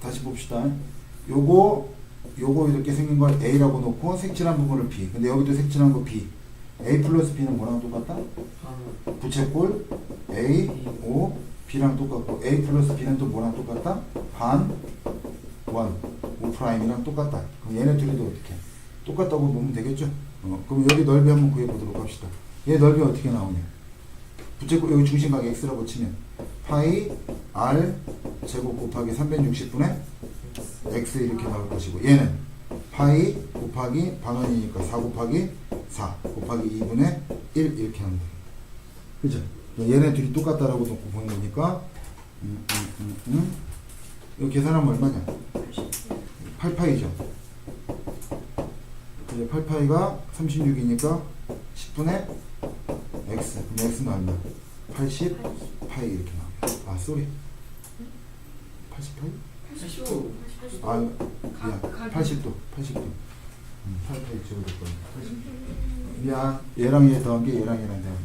다시 봅시다. 요거 요거 이렇게 생긴 걸 A라고 놓고 색칠한 부분을 B. 근데 여기도 색칠한 거 B. A 플러스 B는 뭐랑 똑같다? 반 부채꼴 A, O, B랑 똑같고 A 플러스 B는 또 뭐랑 똑같다? 반, 원, O 프라임이랑 똑같다. 그럼 얘네 둘이도 어떻게? 똑같다고 보면 되겠죠? 어, 그럼 여기 넓이 한번 구해보도록 합시다. 얘 넓이 어떻게 나오냐? 부채꼴 여기 중심각 X라고 치면 파이 R 제곱 곱하기 360분의 X 이렇게 나올 것이고 얘는 파이 곱하기 반원이니까 4 곱하기 4 곱하기 2분의 1 이렇게 하면 돼. 그죠? 얘네 둘이 똑같다라고 놓고 보는 거니까 음, 음, 음, 음. 이거 계산하면 얼마냐? 8파이죠. 이제 8파이가 36이니까 10분의 x. 그럼 x는 얼마? 80 파이 이렇게 나와요. 아, 쏘리. 80파이? 80도 아, 미안. 80도. 80도. 음, 8파이 지워줄 거야. 80. 미안. 얘랑 얘 더한 게 얘랑 얘랑 더한